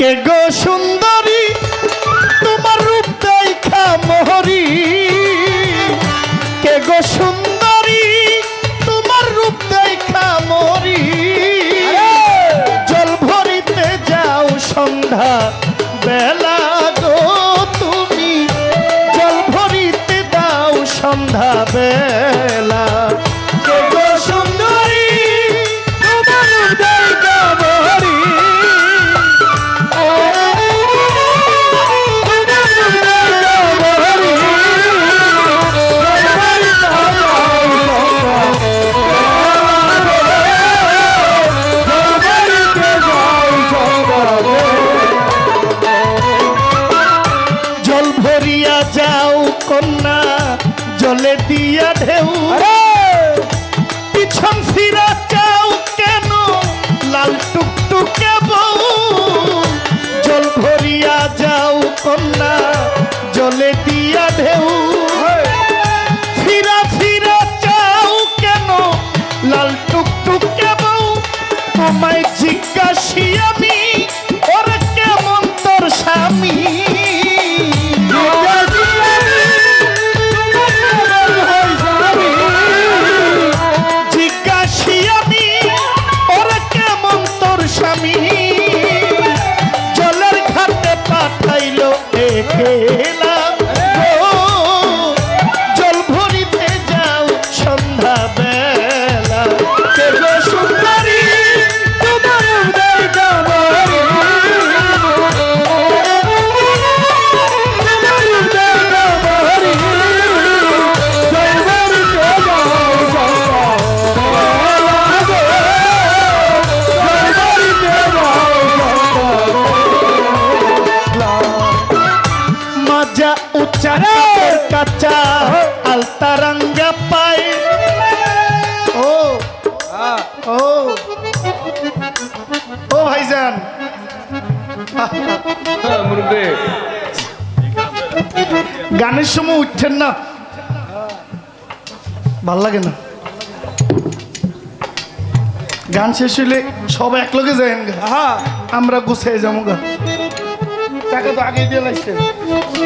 কে গো সুন্দরী? তোমার রূপ দেখা মোহরি। কে গো সুন্দরী? তোমার রূপ দেখা মোহরি। জল ভরিতে যাও সন্ধ্যা বেলা গো তুমি। জল ভরিতে দাও সন্ধ্যা বেলা। যাও কন্যা জলে দিয়া ঢেউ। পিছন ফিরা যাও কেন? লাল টুকটুকে বউ। জল ভরিয়া যাও কন্যা জলে দিয়া ঢেউ। ফিরা ফিরা যাও কেন? লাল টুকটুকে বউ। তোমায় জিজ্ঞাসি আমি গানের সময় উঠছেন না। ভালো লাগে না। গান শেষ হইলে সব একলগে যাইন গা। হ্যাঁ। আমরা গুছিয়ে যাব গা। টাকা তো আগে দিয়ে লাগছে। কি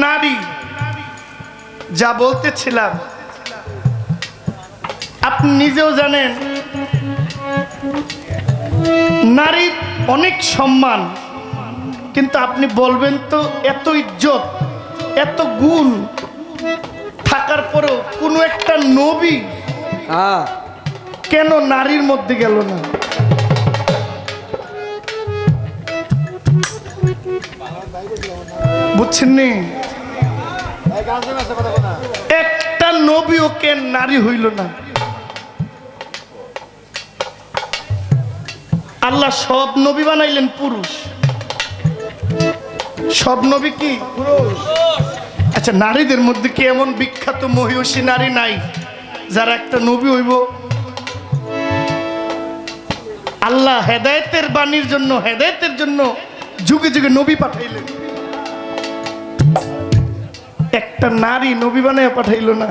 নারী যা বলতেছিলাম আপনি নিজেও জানেন নারীর অনেক সম্মান কিন্তু আপনি বলবেন তো এত ইজ্জত এত গুণ থাকার পরেও কোনো একটা নবী হ্যাঁ। কেন নারীর মধ্যে গেল না? বুঝছেন নি? একটা নবী ওকে নারী হইল না। আল্লাহ সব নবী বানাইলেন পুরুষ। সব নবী কি? পুরুষ আচ্ছা নারীদের মধ্যে কি এমন বিখ্যাত মহিষী নারী নাই, যারা একটা নবী হইব? আল্লাহ হেদায়েতের বাণীর জন্য, হেদায়েতের জন্য যুগে যুগে নবী পাঠাইলেন। একটা নারী নবী বানায় পাঠাইলো না।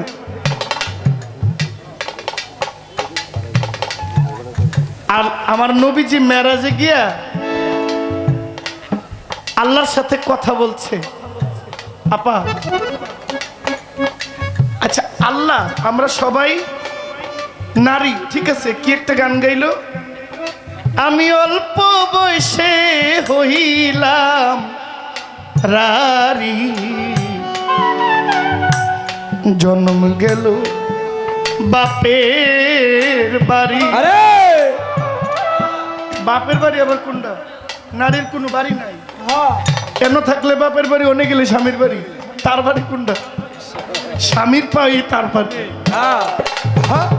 আর আমার নবীজি মেরাজে গিয়া আল্লাহর সাথে কথা বলছে। আপা আচ্ছা আল্লাহ, আমরা সবাই নারী, ঠিক আছে? কি একটা গান গাইলো? আমি অল্প বয়সে হইলাম রারি জন্ম গেল বাপের বাড়ি। আরে! বাপের বাড়ি আবার কোনটা? নারীর কোনো বাড়ি নাই। হ্যাঁ। কেন থাকলে বাপের বাড়ি অনেক গেলে স্বামীর বাড়ি? তার বাড়ি কোনটা? স্বামীর পাই তার বাড়ি। হ্যাঁ। হ্যাঁ?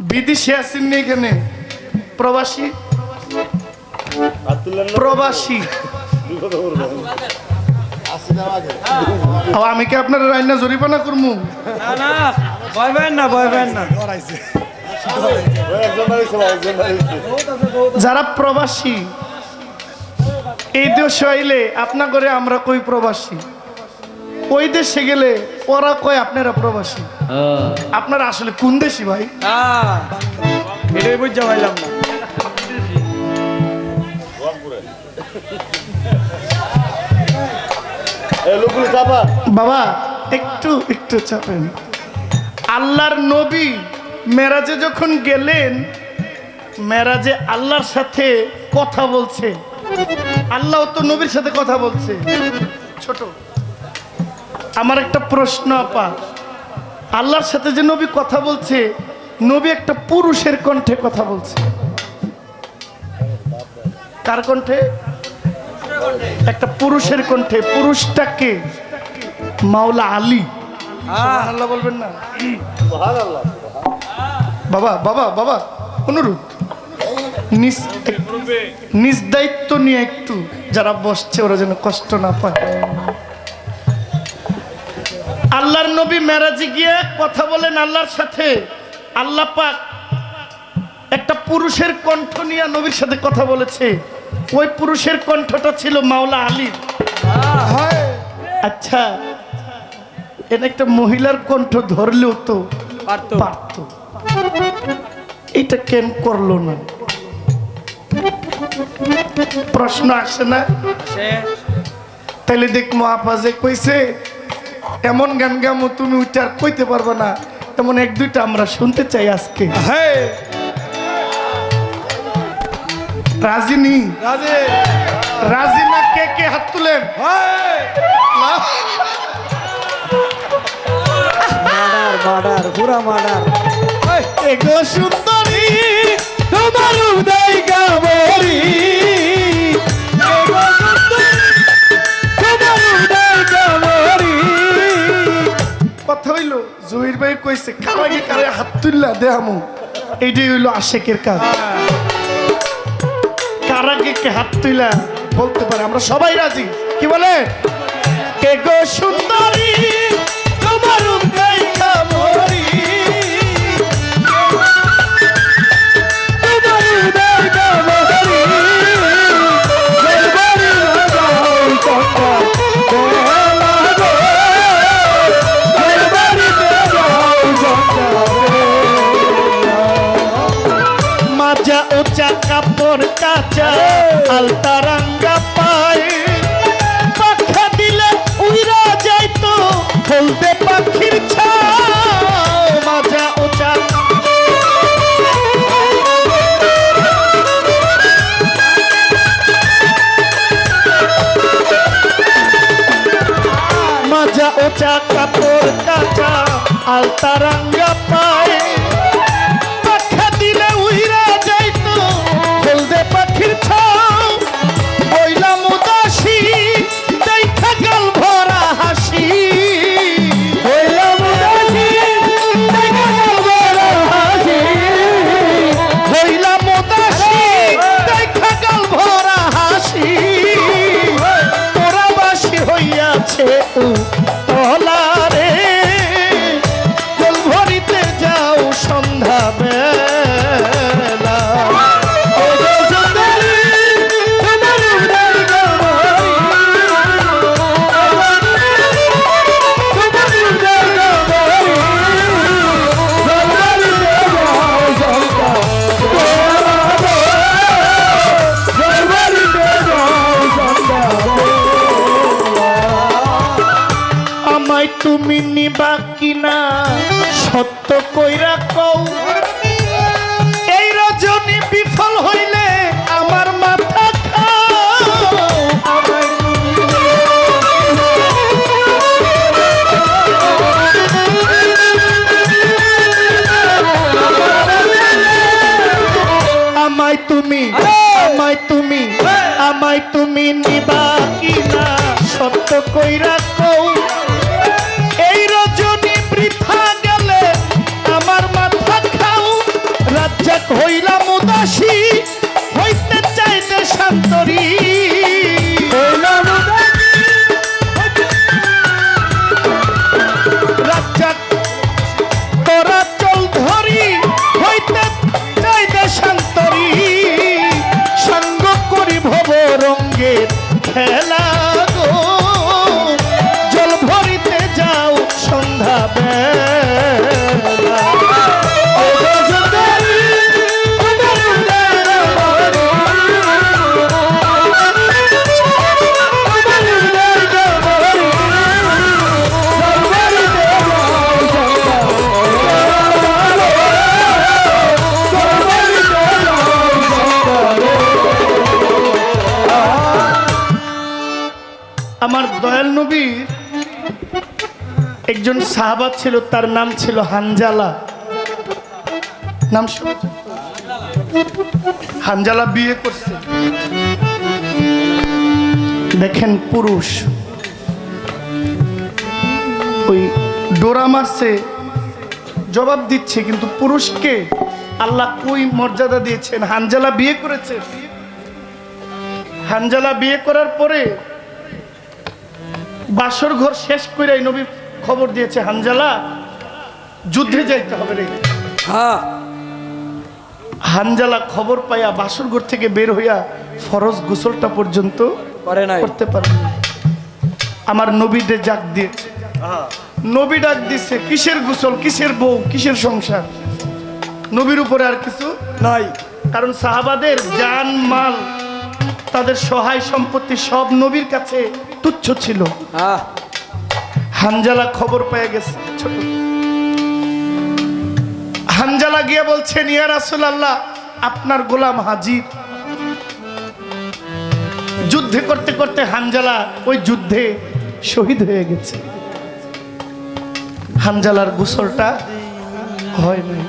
বিদেশে আসেননি এখানে? প্রবাসী? প্রবাসী। আমি কি আপনার রান্না জরিপানা করব না না যারা প্রবাসী এই দেশে আইলে আপনা করে আমরা কই প্রবাসী? ওই দেশে গেলে ওরা কয় আপনারা প্রবাসী? আপনারা আসলে কোন দেশি ভাই? হ্যাঁ এটাই বুঝতে পারলাম না। বাবা, একটু একটু চাপেন। আল্লাহর নবী মেরাজে যখন গেলেন, মেরাজে আল্লাহর সাথে কথা বলছে। আল্লাহ তো নবীর সাথে কথা বলছে। ছোট, আমার একটা প্রশ্ন আপা। আল্লাহর সাথে যে নবী কথা বলছে, নবী একটা পুরুষের কণ্ঠে কথা বলছে। কার কণ্ঠে? একটা পুরুষের কণ্ঠে পুরুষটাকে মাওলা আলী। আল্লাহ বলবেন না? বাবা বাবা বাবা অনুরোধ নিজ নিজ দায়িত্ব নিয়ে একটু যারা বসছে ওরা যেন কষ্ট না পায়। আল্লাহর নবী মেরাজে গিয়ে কথা বলেন আল্লাহর সাথে। আল্লাহ পাক একটা পুরুষের কণ্ঠ নিয়ে নবীর সাথে কথা বলেছে। ওই পুরুষের কণ্ঠটা ছিল মাওলা আলী আচ্ছা এটা একটা মহিলার কণ্ঠ ধরলেও তো পারত। এটা কেন করল না? প্রশ্ন আসে না? তাইলে দেখব আপা কইছে এমন গান গামো তুমি ওইটা আর কইতে পারবে না। এমন এক দুইটা আমরা শুনতে চাই আজকে। হ্যাঁ। রাজিনী। রাজে। রাজিনা কে কে হাত তুলেন? হ্যাঁ? মার্ডার মার্ডার পুরা মার্ডার এগো সুন্দরী তোমার উদয় গাবরি তোমার উদয় গাবরি কথা হইল জহির ভাই কইছে কারাগে কারে হাত তুললা দেহামু এইটাই হইল আশেকের কাজ। কারাগে কে হাত তুইলা বলতে পারে, আমরা সবাই রাজি। কি বলে? কে গো সুন্দরী, তোমার কাঁচা আলতা রাঙ্গা পায়। পাখা দিলে উইরা যাইতো হলদে পাখির ছাও মাজা উচা মাজা ওচা কাপড় কাঁচা আলতা রাঙ্গা হইয়াছে আমায় তুমি নিবা কিনা? সত্য কইরা রাখো এই রজনী বৃথা গেলে আমার মাথা খাও। রাজ্জাক হইলাম একজন সাহাবা ছিল, তার নাম ছিল হানজালা। নাম? হানজালা বিয়ে করছে। দেখেন পুরুষ। ওই ডোরা মারছে, জবাব দিচ্ছে, কিন্তু পুরুষকে আল্লাহ কই মর্যাদা দিয়েছেন? হানজালা বিয়ে করেছে। হানজালা বিয়ে করার পরে বাসর ঘর শেষ করে নবী খবর দিয়েছে হানজালা যুদ্ধে যাইতে হবে রে। হ্যাঁ। হানজালা খবর পাইয়া বাসর ঘর থেকে বের হইয়া ফরজ গোসলটা পর্যন্ত করে নাই। করতে পারে আমার নবীদের জাগ দিয়েছে। নবী ডাক দিছে কিসের গোসল কিসের বউ কিসের সংসার? নবীর উপরে আর কিছু নাই। কারণ সাহাবাদের জান মাল তাদের সহায় সম্পত্তি সব নবীর কাছে তুচ্ছ ছিল। হ্যাঁ। হানজালা খবর পেয়ে গেছে, ছোট। হানজালা গিয়ে বলছেন ইয়া রাসূল আল্লাহ আপনার গোলাম হাজির। যুদ্ধে করতে করতে হানজালা ওই যুদ্ধে শহীদ হয়ে গেছে। হানজালার গোসলটা হয় নাই।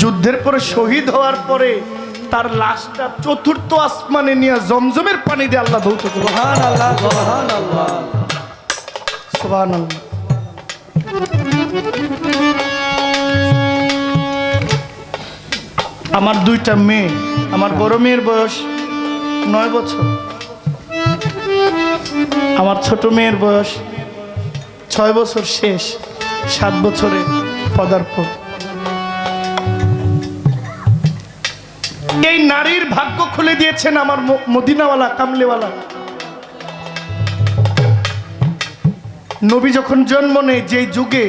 যুদ্ধের পরে শহীদ হওয়ার পরে তার লাশটা চতুর্থ আসমানে নিয়ে জমজমের পানি দিয়ে আল্লাহ ধৌত করো সুবহানাল্লাহ। আমার দুইটা মেয়ে, আমার বড় মেয়ের বয়স নয় বছর। আমার ছোট মেয়ের বয়স ছয় বছর শেষ, সাত বছরে পদার্পণ। এই নারীর ভাগ্য খুলে দিয়েছেন আমার মদিনাওয়ালা, কামলেওয়ালা। নবী যখন জন্ম নেয় যেই যুগে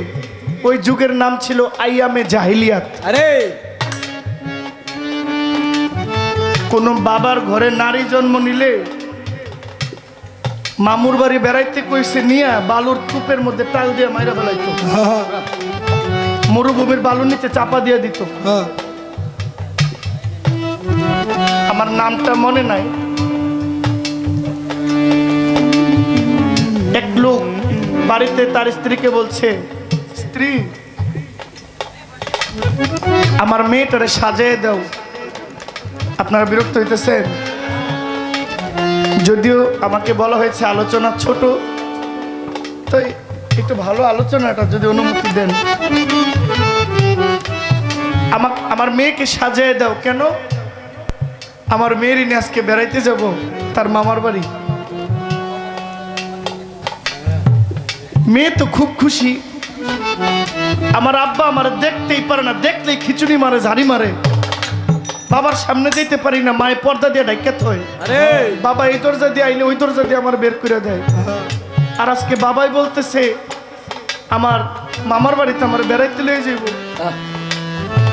ওই যুগের নাম ছিল আইয়ামে জাহিলিয়াত। আরে! কোনো বাবার ঘরে নারী জন্ম নিলে মামুর বাড়ি বেড়াইতে কইছে নিয়া বালুর কূপের মধ্যে টাল দিয়ে মাইরা ফেলাইতো। হ্যাঁ মরুভূমির বালুর নিচে চাপা দিয়ে দিত। হ্যাঁ। আমার নামটা মনে নাই। এক লোক বাড়িতে তার স্ত্রীকে বলছে, স্ত্রী, আমার মেয়েটারে সাজিয়ে দাও। আপনারা বিরক্ত হইতেছেন? যদিও আমাকে বলা হয়েছে আলোচনা ছোট, তাই একটু ভালো আলোচনাটা যদি অনুমতি দেন। আমার আমার মেয়েকে সাজিয়ে দাও। কেন? আমার মেয়েরই নিয়ে আজকে বেড়াইতে যাব, তার মামার বাড়ি। মেয়ে তো খুব খুশি। আমার আব্বা আমার দেখতেই পারে না দেখলেই খিচুড়ি মারে ঝাড়ি মারে। বাবার সামনে যেতে পারি না মায়ের পর্দা দিয়ে ডাইকাত হয় আরে! বাবা এই দরজা দিয়ে আইলে ওই দরজা দিয়ে আমার বের করে দেয়। আর আজকে বাবাই বলতেছে আমার মামার বাড়িতে আমার বেড়াইতে লয়ে যাইব।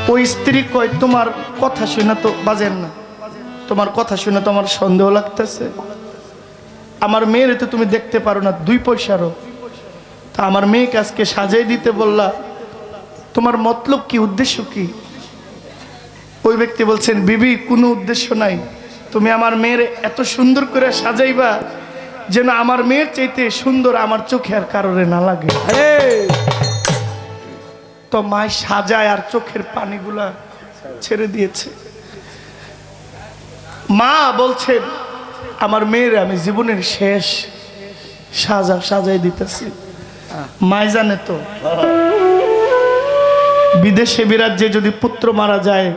ওই স্ত্রী কয় তোমার কথা শুনে তো বাজেন না। তোমার কথা শুনে তো আমার সন্দেহ লাগতেছে। আমার মেয়ের তো তুমি দেখতে পারো না দুই পয়সারও। তা আমার মেয়েকে আজকে সাজাই দিতে বললা। তোমার মতলব কি উদ্দেশ্য কি? ওই ব্যক্তি বলছেন বিবি কোনো উদ্দেশ্য নাই। তুমি আমার মেয়ের এত সুন্দর করে সাজাইবা যেন আমার মেয়ের চাইতে সুন্দর আমার চোখে আর কারোরে না লাগে। তো মায় সাজায় আর চোখের পানিগুলা ছেড়ে দিয়েছে। মা বলছেন আমার মেয়ের আমি জীবনের শেষ সাজা সাজাই দিতেছি। মাই জানে তো। বিদেশে বিরাজ্যে যদি পুত্র মারা যায়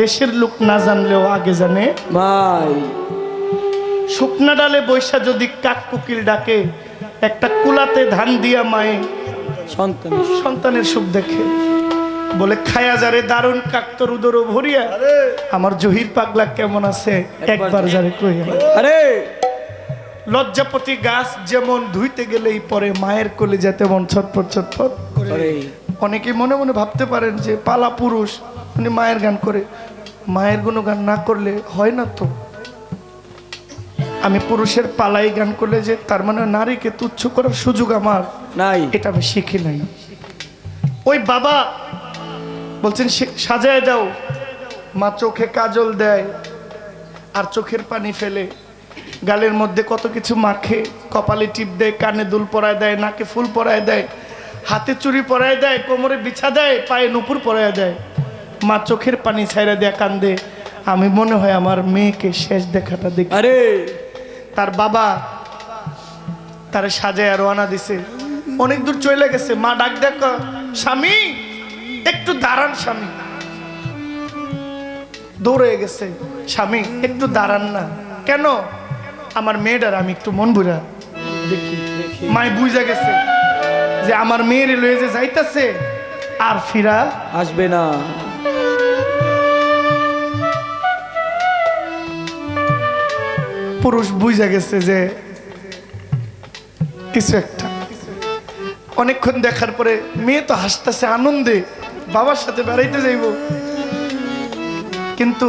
দেশের লোক না জানলেও আগে জানে। মাই শুকনা ডালে বৈশা যদি কাক কুকিল ডাকে একটা কুলাতে ধান দিয়া মায়ে সন্তান। সন্তানের সুখ দেখে। বলে খায়া যারে দারুণ কাক্তর উদর ভরিয়া। আমার জহির পাগলা কেমন আছে? একবার যারে কই আরে। লজ্জাপতি গাছ যেমন ধুইতে গেলেই পরে মায়ের কোলে যেতে মন ছটপট ছটপট করে। অনেকে মনে মনে ভাবতে পারেন যে পালা পুরুষ উনি মায়ের গান করে। মায়ের কোনো গান না করলে হয় না তো? আমি পুরুষের পালাই গান করলে যে তার মানে নারীকে তুচ্ছ করার সুযোগ আমার? নাই। এটা আমি শিখি নাই। ওই বাবা বলছেন "সে- সাজায় দাও। মা চোখে কাজল দেয় আর চোখের পানি ফেলে। গালের মধ্যে কত কিছু মাখে কপালে টিপ দেয় কানে দুল পরায় দেয় নাকে ফুল পরায় দেয় হাতে চুড়ি পরায় দেয় কোমরে বিছা দেয় পায়ে নুপুর পরায় দেয়। মা চোখের পানি ছাইরা দেয় কান্দে আমি মনে হয় আমার মেয়েকে শেষ দেখাটা দেখি। আরে! তার বাবা তারে সাজায় রওনা দিছে। অনেক দূর চলে গেছে। মা ডাক দেখ স্বামী একটু দাঁড়ান স্বামী। দৌড়ে গেছে। স্বামী একটু দাঁড়ান না। কেন? আমার মেয়েটার আমি একটু মন বুঝা দেখি দেখি। মাই বুঝা গেছে যে আমার মেয়ের লয়ে যে যাইতাছে আর ফিরা আসবে না। পুরুষ বুঝা গেছে যে কিছু একটা। অনেকক্ষণ দেখার পরে মেয়ে তো হাসতেছে আনন্দে বাবার সাথে বেড়াইতে যাইব। কিন্তু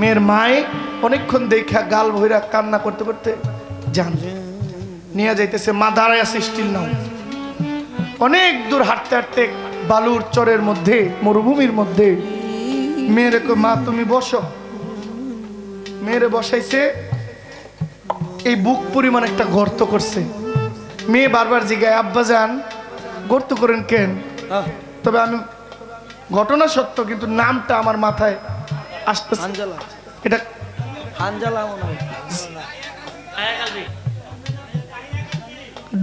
মেয়ের মায়ে অনেকক্ষণ দেখা গাল ভৈরা কান্না করতে করতে যান। নিয়ে যাইতেছে মা দাঁড়ায় আছে স্টিল নাও। অনেক দূর হাঁটতে হাঁটতে বালুর চরের মধ্যে মরুভূমির মধ্যে মেয়ের মা তুমি বসো। মেয়েরে বসাইছে এই বুক পরিমাণ একটা গর্ত করছে। মেয়ে বারবার জিগায় আব্বা যান গর্ত করেন কেন? তবে আমি ঘটনা সত্য কিন্তু নামটা আমার মাথায় হানজালা। এটা হানজালা মনে হয়।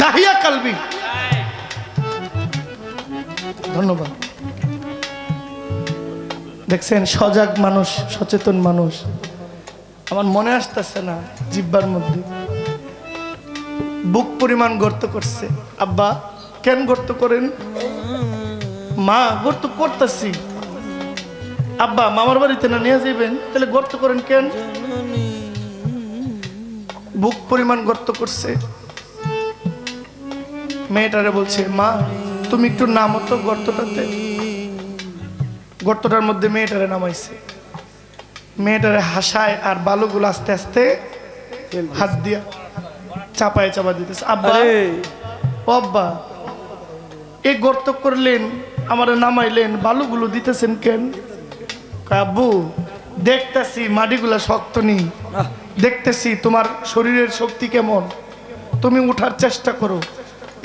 দাহিয়া কালবি। ধন্যবাদ। দেখছেন সজাগ মানুষ সচেতন মানুষ। আমার মনে আসতেছে না জিব্বার মধ্যে। বুক পরিমাণ গর্ত করছে। আব্বা কেন গর্ত করেন? মা গর্ত করতেছি। আব্বা মামার বাড়িতে না নিয়ে যাবেন তাহলে গর্ত করেন কেন? বুক পরিমাণ গর্ত করছে। মেয়েটারে বলছে মা তুমি একটু নামো তো গর্তটাতে। গর্তটার মধ্যে মেয়েটারে নামাইছে। মেয়েটারে হাসায় আর বালুগুলো আস্তে আস্তে হাত দিয়া চাপায় চাপা দিতেছে। আব্বা আব্বা এই গর্ত করলেন আমার নামাইলেন বালুগুলো দিতেছেন কেন? আব্বু দেখতেছি মাটিগুলা শক্ত নেই। দেখতেছি তোমার শরীরের শক্তি কেমন। তুমি উঠার চেষ্টা করো।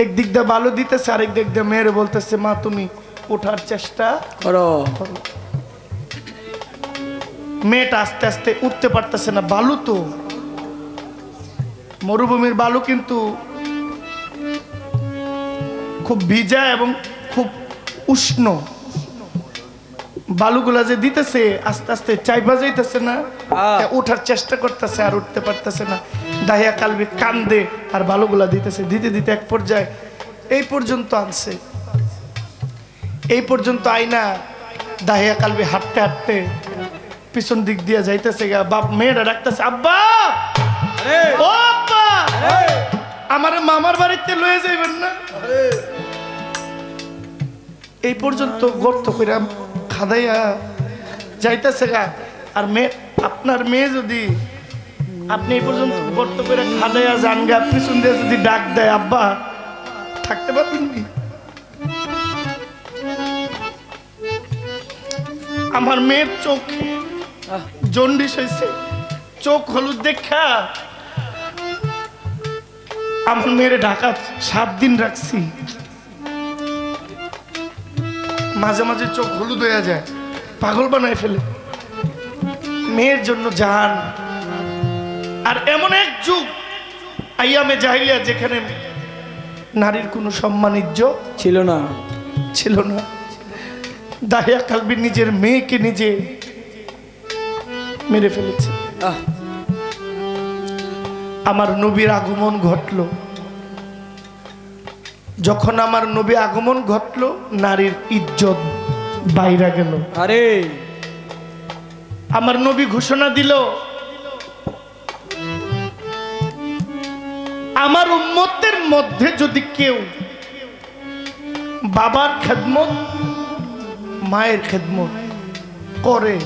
একদিক দিয়ে বালু দিতেছে আরেক দিক দিয়ে মেয়েরে বলতেছে মা তুমি ওঠার চেষ্টা করো করো। মেয়েটা আস্তে আস্তে উঠতে পারতেছে না বালু তো। মরুভূমির বালু কিন্তু খুব ভিজা এবং খুব উষ্ণ। বালুগুলা যে দিতেছে আস্তে আস্তে চাইবা যাইতেছে না। উঠার চেষ্টা করতেছে আর উঠতে পারতেছে না। দাহিয়া কালবি কান্দে আর বালুগুলা দিতেছে দিতে দিতে এক পর্যায়ে এই পর্যন্ত আনছে। এই পর্যন্ত আইনা দাহিয়া কালবি হাঁটতে হাঁটতে পিছন দিক দিয়ে যাইতেছে গা বাপ মেয়েরা ডাকতেছে আব্বা! ও আব্বা! আমার মামার বাড়িতে লয়ে যাইবেন না। এই পর্যন্ত গর্ত করে খাদাইয়া যাইতেছে গা আর মেয়ে আপনার মেয়ে যদি আপনি এই পর্যন্ত গর্ত করে খাদাইয়া যান গা পিছন দিয়ে যদি ডাক দেয়, আব্বা, থাকতে পারবেন কি? আমার মেয়ের চোখ জন্ডিস হয়েছে চোখ হলুদ দেখা। আমার মেয়েরে ঢাকা সাত দিন রাখছি। মাঝে মাঝে চোখ হলুদ হয়ে যায় পাগল বানায় ফেলে। মেয়ের জন্য জান আর এমন এক যুগ আইয়ামে জাহিলিয়া যেখানে নারীর কোনো সম্মান ইজ্জত ছিল না। ছিল না। দাহিয়া কালবি নিজের মেয়েকে নিজে মেরে ফেলেছে। আমার নবীর আগমন ঘটল। যখন আমার নবী আগমন ঘটল নারীর ইজ্জত বাইরা গেল। আরে। আমার নবী ঘোষণা দিল আমার উম্মতের মধ্যে যদি কেউ বাবার খেদমত মায়ের খেদমত করে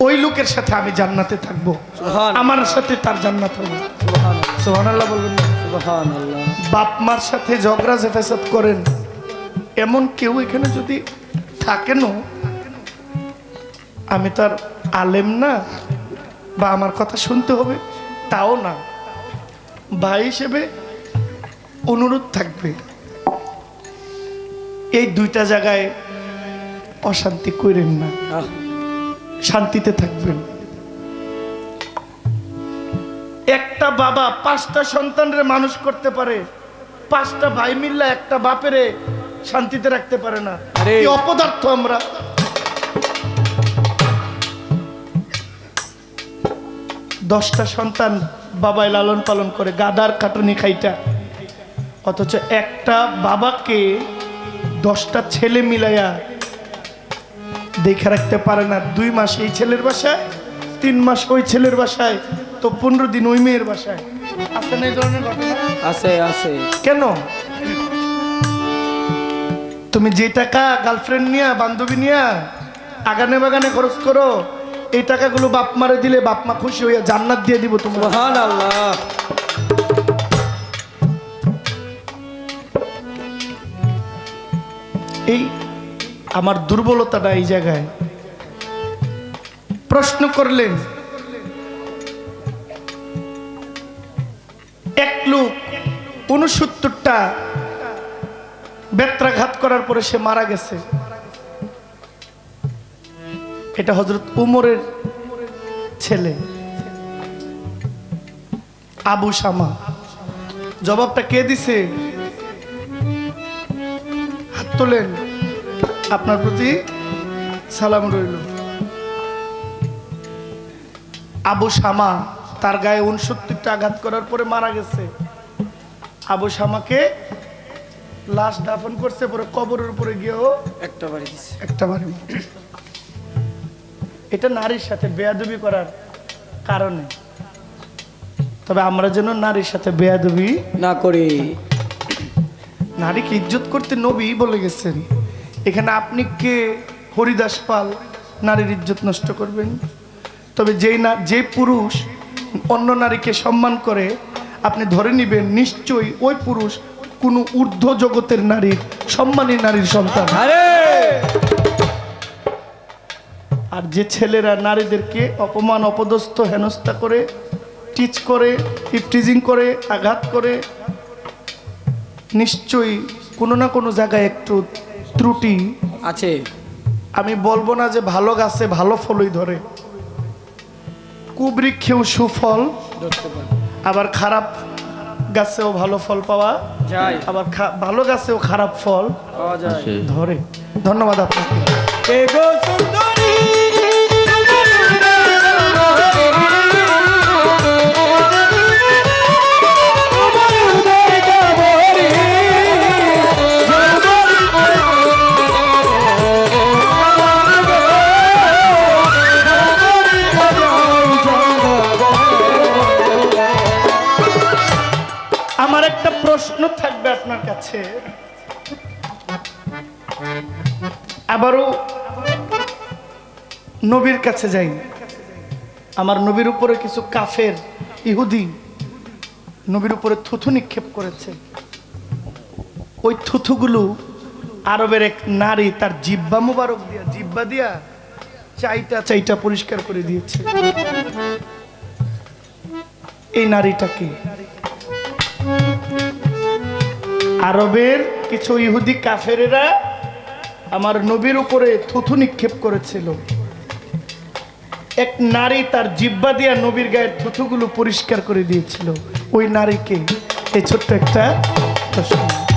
ওই লোকের সাথে আমি জান্নাতে থাকব। আমার সাথে তার জান্নাত হবে। সুবহান সোহানাল্লাহ বলবেন না। আল্লাহ বাপ মার সাথে ঝগড়া জেফেসাদ করেন। এমন কেউ এখানে যদি থাকেনও আমি তার আলেম না বা আমার কথা শুনতে হবে তাও না। ভাই হিসেবে অনুরোধ থাকবে। এই দুইটা জায়গায় অশান্তি করেন না। শান্তিতে থাকবেন। একটা বাবা পাঁচটা সন্তানরে মানুষ করতে পারে পাঁচটা ভাই মিল্লা একটা বাপেরে শান্তিতে রাখতে পারে না। আরে। কি অপদার্থ আমরা? দশটা সন্তান বাবাই লালন পালন করে গাদার কাটুনি খাইটা। অথচ একটা বাবাকে দশটা ছেলে মিলাইয়া দেখে রাখতে পারে না। দুই মাস এই ছেলের বাসায় তিন মাস ওই ছেলের বাসায়। তো পনেরো দিন ওই মেয়ের বাসায়। আছে না এই ধরনের ঘটনা? আছে আছে। কেন? তুমি যে টাকা গার্লফ্রেন্ড নিয়া বান্ধবী নিয়া আগানে বাগানে খরচ করো এই টাকাগুলো বাপ মারে দিলে বাপ মা খুশি হইয়া জান্নাত দিয়ে দিব তোমার। আল্লাহ এই আমার দুর্বলতাটা এই জায়গায়। প্রশ্ন করলেন লোক উনসত্তরটা বেত্রাঘাত করার পরে সে মারা গেছে। এটা হজরত উমরের ছেলে, আবু শামা জবাবটা কে দিছে? হাত তোলেন, আপনার প্রতি সালাম রইল। আবু শামা তার গায়ে উনসত্তরটা আঘাত করার পরে মারা গেছে। আবু শামাকে লাশ দাফন করছে পরে কবরের উপরে গিয়েও একটা বাড়ি দিছে। একটা বাড়ি। এটা নারীর সাথে বেয়াদবি করার কারণে। তবে আমরা যেন নারীর সাথে বেয়াদবি না করি। নারীকে ইজ্জত করতে নবী বলে গেছেন এখানে আপনি কে? হরিদাস পাল নারীর ইজ্জত নষ্ট করবেন। তবে যেই না যে পুরুষ অন্য নারীকে সম্মান করে আপনি ধরে নিবেন নিশ্চয়ই ওই পুরুষ কোনো ঊর্ধ্ব জগতের নারীর সম্মানী নারীর সন্তান। আর! যে ছেলেরা নারীদেরকে অপমান অপদস্থ হেনস্থা করে টিচ করে ইপটিজিং করে আঘাত করে নিশ্চয়ই কোনো না কোনো জায়গায় একটু ত্রুটি। আছে। আমি বলব না যে ভালো গাছে ভালো ফলই ধরে। কুবৃক্ষেও সুফল আবার খারাপ গাছেও ভালো ফল পাওয়া যায়। আবার খা- ভালো গাছেও খারাপ ফল পাওয়া যায়। ধরে। ধন্যবাদ আপনাকে। কাছে আবারও নবীর কাছে যাই। আমার নবীর উপরে কিছু কাফের, ইহুদি নবীর উপরে থুথু নিক্ষেপ করেছে। ওই থুথুগুলো আরবের এক নারী তার জিব্বা মুবারক দিয়া, জিব্বা দিয়া চাইটা চাইটা পরিষ্কার করে দিয়েছে। এই নারীটাকে আরবের কিছু ইহুদি কাফেরেরা আমার নবীর উপরে থুথু নিক্ষেপ করেছিল। এক নারী তার জিব্বা দিয়া নবীর গায়ের থুথুগুলো পরিষ্কার করে দিয়েছিল। ওই নারীকে এই ছোট্ট একটা প্রশ্ন।